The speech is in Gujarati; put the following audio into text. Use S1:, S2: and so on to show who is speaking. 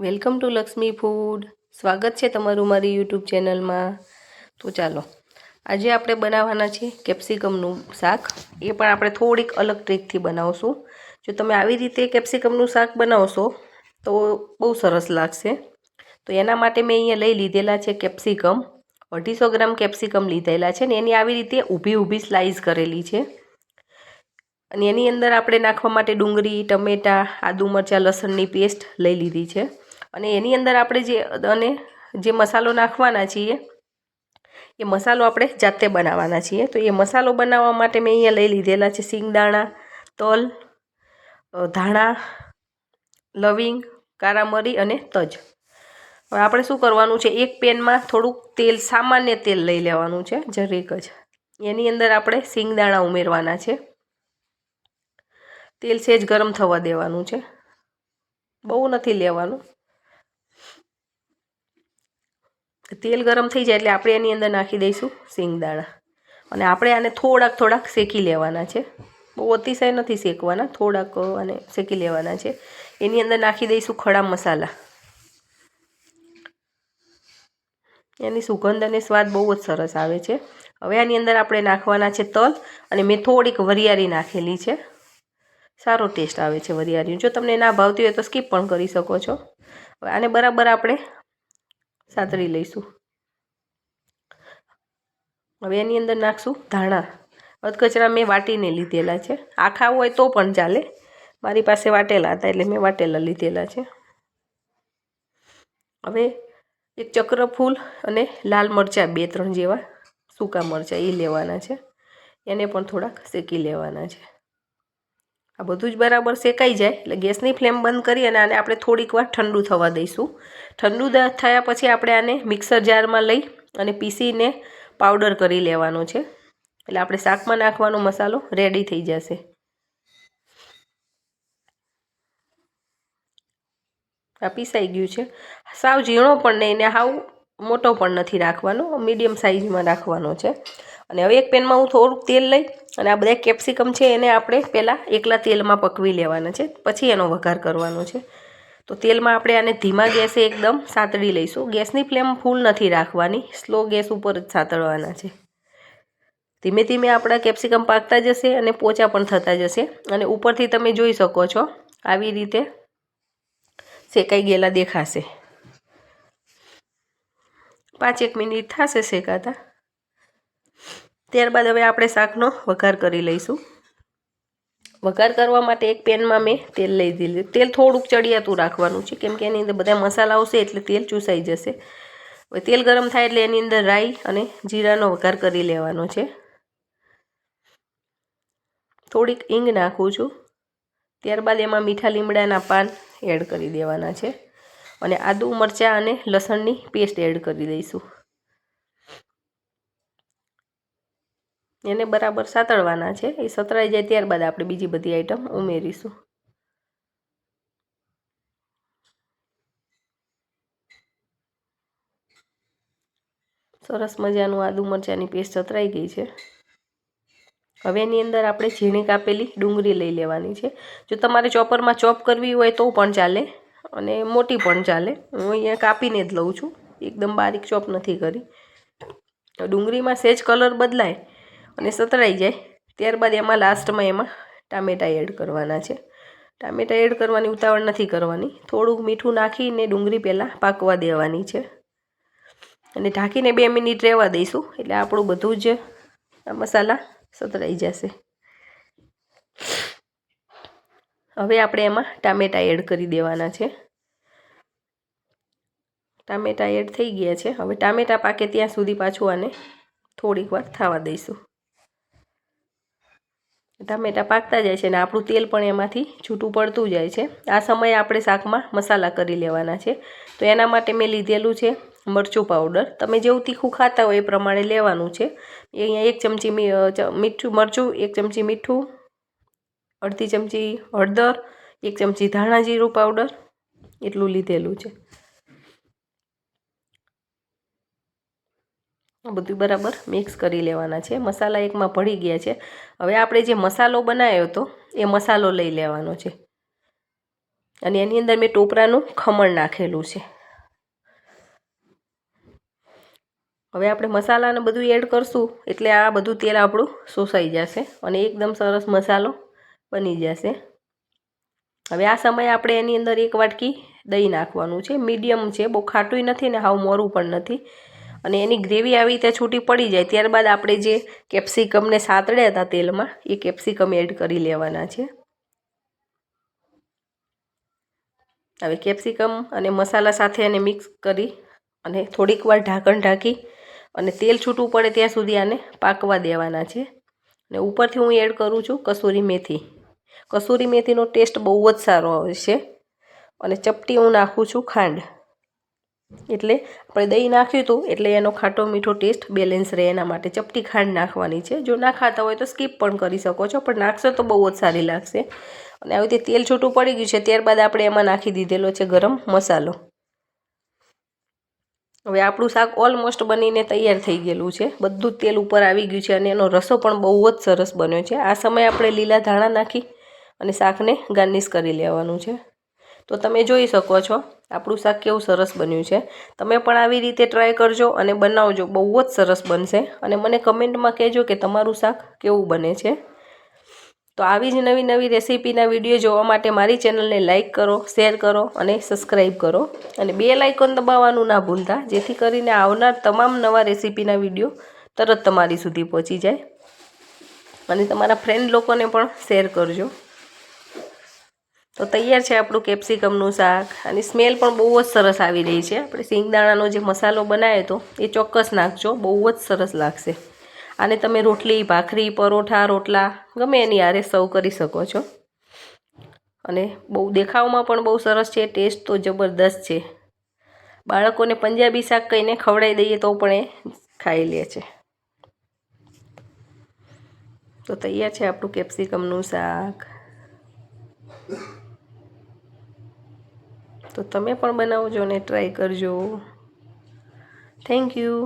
S1: Welcome to Lakshmi food. સ્વાગત છે તમારું મારી યુટ્યુબ ચેનલમાં. તો ચાલો, આજે આપણે બનાવવાના છે કેપ્સિકમનું શાક. એ પણ આપણે થોડીક અલગ ટ્રીકથી બનાવશું. જો તમે આવી રીતે કેપ્સિકમનું શાક બનાવશો, તો બહુ સરસ લાગશે. તો એના માટે મેં અહીંયા લઈ લીધેલા છે કેપ્સિકમ. અઢીસો ગ્રામ કેપ્સિકમ લીધેલા છે ને એની આવી રીતે ઊભી ઊભી સ્લાઇસ કરેલી છે. અને એની અંદર આપણે નાખવા માટે ડુંગળી, ટમેટાં, આદુ મરચાં, લસણની પેસ્ટ લઈ લીધી છે. અને એની અંદર આપણે જે અને જે મસાલો નાખવાના છીએ, એ મસાલો આપણે જાતે બનાવવાના છીએ. તો એ મસાલો બનાવવા માટે મેં અહીંયા લઈ લીધેલા છે સિંગદાણા તલ ધાણા, લવિંગ, કારા મરી અને તજ. હવે આપણે શું કરવાનું છે? એક પેનમાં થોડુંક તેલ, સામાન્ય તેલ લઈ લેવાનું છે, જરીક જ. એની અંદર આપણે સિંગદાણા ઉમેરવાના છે. તેલ સેજ ગરમ થવા દેવાનું છે. બહુ નથી લેવાનું. તેલ ગરમ થઈ જાય એટલે આપણે એની અંદર નાખી દઈશું સિંગદાણા અને આપણે આને થોડાક થોડાક શેકી લેવાના છે. બહુ અતિશય નથી શેકવાના, થોડાક અને શેકી લેવાના છે. એની અંદર નાખી દઈશું ખડા મસાલા. એની સુગંધ અને સ્વાદ બહુ જ સરસ આવે છે. હવે આની અંદર આપણે નાખવાના છે તલ અને મેં થોડીક વરિયાળી નાખેલી છે. સારો ટેસ્ટ આવે છે વરિયાળીનું. જો તમને ના ભાવતી હોય તો સ્કીપ પણ કરી શકો છો. હવે આને બરાબર આપણે સાતળી લઈશું. હવે એની અંદર નાખશું ધાણા. અધકચરા મેં વાટીને લીધેલા છે. આખા હોય તો પણ ચાલે. મારી પાસે વાટેલા હતા એટલે મેં વાટેલા લીધેલા છે. હવે એક ચક્ર ફૂલ અને લાલ મરચાં બે ત્રણ જેવા, સૂકા મરચાં એ લેવાના છે. એને પણ થોડાક શેકી લેવાના છે. આ બધું જ બરાબર શેકાઈ જાય. એટલે ગેસની ફ્લેમ બંધ કરી અને આને આપણે થોડીક વાર ઠંડુ થવા દઈશું. ઠંડુ થયા પછી આપણે આને મિક્સર જારમાં લઈ અને પીસીને પાવડર કરી લેવાનો છે. એટલે આપણે શાકમાં નાખવાનો મસાલો રેડી થઈ જશે. આ પીસાઈ ગયું છે. સાવ ઝીણો પણ નહીં ને સાવ મોટો પણ નથી રાખવાનો, મીડિયમ સાઇઝમાં રાખવાનો છે. અને હવે એક પેનમાં હું થોડુંક તેલ લઈ અને આ બધા કેપ્સિકમ છે એને આપણે પહેલાં એકલા તેલમાં પકવી લેવાના છે, પછી એનો વઘાર કરવાનો છે. તો તેલમાં આપણે આને ધીમા ગેસે એકદમ સાતળી લઈશું. ગેસની ફ્લેમ ફૂલ નથી રાખવાની, સ્લો ગેસ ઉપર જ સાતળવાના છે. ધીમે ધીમે આપણા કેપ્સિકમ પાકતા જશે અને પોચા પણ થતા જશે. અને ઉપરથી તમે જોઈ શકો છો, આવી રીતે શેકાઈ ગયેલા દેખાશે. પાંચેક મિનિટ થશે શેકાતા. ત્યારબાદ હવે આપણે શાકનો વઘાર કરી લઈશું. વઘાર કરવા માટે એક પેનમાં મેં તેલ લઈ દીધું. તેલ થોડુંક ચડિયાતું રાખવાનું છે, કેમ કે એની અંદર બધા મસાલા આવશે એટલે તેલ ચૂસાઈ જશે. હવે તેલ ગરમ થાય એટલે એની અંદર રાઈ અને જીરાનો વઘાર કરી લેવાનો છે. થોડીક ઈંગ નાખું છું. ત્યારબાદ એમાં મીઠા લીમડાના પાન એડ કરી દેવાના છે. અને આદુ, મરચાં અને લસણની પેસ્ટ એડ કરી દઈશું. એને બરાબર સાતળવાના છે. એ સતળાઈ જાય ત્યારબાદ આપણે બીજી બધી આઈટમ ઉમેરીશું. સરસ મજાનું આદુ, મરચાંની પેસ્ટ સતરાઈ ગઈ છે. હવે એની અંદર આપણે ઝીણી કાપેલી ડુંગળી લઈ લેવાની છે. જો તમારે ચોપરમાં ચોપ કરવી હોય તો પણ ચાલે. અને મોટી પણ ચાલે. હું અહીંયા કાપીને જ લઉં છું. એકદમ બારીક ચોપ નથી કરી. ડુંગળીમાં સેજ કલર બદલાય અને સતરાઈ જાય. ત્યારબાદ એમાં લાસ્ટમાં એમાં ટામેટાં એડ કરવાના છે. ટામેટાં એડ કરવાની ઉતાવળ નથી કરવાની. થોડુંક મીઠું નાખીને ડુંગળી પહેલાં પાકવા દેવાની છે. અને ઢાંકીને બે મિનિટ રહેવા દઈશું. એટલે આપણું બધું જ મસાલા સતરાઈ જશે. હવે આપણે એમાં ટામેટાં એડ કરી દેવાના છે. ટામેટાં એડ થઈ ગયા છે. હવે ટામેટાં પાકે ત્યાં સુધી પાછું આને થોડીક વાર થવા દઈશું. ટામેટાં પાકતા જાય છે અને આપણું તેલ પણ એમાંથી છૂટું પડતું જાય છે. આ સમયે આપણે શાકમાં મસાલા કરી લેવાના છે. તો એના માટે મેં લીધેલું છે મરચું પાવડર. તમે જેવું તીખું ખાતા હોય એ પ્રમાણે લેવાનું છે. અહીંયા એક ચમચી મીઠું મરચું, એક ચમચી મીઠું, અડધી ચમચી હળદર, એક ચમચી ધાણા જીરું પાવડર, એટલું લીધેલું છે. બધું બરાબર મિક્સ કરી લેવાના છે. મસાલા એકમાં ભળી ગયા છે. હવે આપણે જે મસાલો બનાવ્યો હતો એ મસાલો લઈ લેવાનો છે. અને એની અંદર મેં ટોપરાનું ખમણ નાખેલું છે. હવે આપણે મસાલાને બધું એડ કરશું એટલે આ બધું તેલ આપણું શોષાઈ જશે અને એકદમ સરસ મસાલો બની જશે. હવે આ સમયે આપણે એની અંદર એક વાટકી દહીં નાખવાનું છે. મીડિયમ છે. બહુ ખાટું નથી ને હાવ મોરું પણ નથી. અને એની ગ્રેવી આવી રીતે છૂટી પડી જાય, ત્યારબાદ આપણે જે કેપ્સિકમને સાતડ્યા હતા તેલમાં, એ કેપ્સિકમ એડ કરી લેવાના છે. હવે કેપ્સિકમ અને મસાલા સાથે એને મિક્સ કરી અને થોડીક વાર ઢાંકણ ઢાંકી અને તેલ છૂટું પડે ત્યાં સુધી આને પાકવા દેવાના છે. અને ઉપરથી હું એડ કરું છું કસૂરી મેથી. કસૂરી મેથીનો ટેસ્ટ બહુ જ સારો આવે છે અને ચપટી હું નાખું છું ખાંડ. એટલે આપણે દહીં નાખ્યું હતું, એટલે એનો ખાટો મીઠો ટેસ્ટ બેલેન્સ રહે એના માટે. ચપટી ખાંડ નાખવાની છે. જો ના ખાતા હોય તો સ્કીપ પણ કરી શકો છો, પણ નાખશો તો બહુ જ સારી લાગશે. અને આવી રીતે તેલ છૂટું પડી ગયું છે, ત્યારબાદ આપણે એમાં નાખી દીધેલો છે ગરમ મસાલો. હવે આપણું શાક ઓલમોસ્ટ બનીને તૈયાર થઈ ગયેલું છે. બધું તેલ ઉપર આવી ગયું છે અને એનો રસો પણ બહુ જ સરસ બન્યો છે. આ સમયે આપણે લીલા ધાણા નાખી અને શાકને ગાર્નિશ કરી લેવાનું છે. તો તમે જોઈ શકો છો, આપણું શાક કેવું સરસ બન્યું છે. તમે પણ આવી રીતે ટ્રાય કરજો અને બનાવજો, બહુ જ સરસ બનશે. અને મને કમેન્ટમાં કહેજો કે તમારું શાક કેવું બને છે. તો આવી જ નવી નવી રેસીપીના વીડિયો જોવા માટે મારી ચેનલને લાઇક કરો શેર કરો અને સબસ્ક્રાઈબ કરો. અને બે લાઇકોન દબાવવાનું ના ભૂલતા, જેથી કરીને આવનાર તમામ નવા રેસીપીના વીડિયો તરત તમારી સુધી પહોંચી જાય. અને તમારા ફ્રેન્ડ લોકોને પણ શેર કરજો. તો તૈયાર છે આપણું કેપ્સિકમનું શાક. અને સ્મેલ પણ બહુ જ સરસ આવી રહી છે. આપણે સિંગદાણાનો જે મસાલો બનાવ્યો હતો, એ ચોક્કસ નાખજો. બહુ જ સરસ લાગશે. આને તમે રોટલી, ભાખરી, પરોઠા, રોટલા, ગમે એની આરે સર્વ કરી શકો છો. અને બહુ દેખાવમાં પણ બહુ સરસ છે. ટેસ્ટ તો જબરદસ્ત છે. બાળકોને પંજાબી શાક કહીને ખવડાવી દઈએ તો પણ એ ખાઈ લે છે. તો તૈયાર છે આપણું કેપ્સિકમનું શાક. તો તમે પણ બનાવજો અને ટ્રાય કરજો. Thank you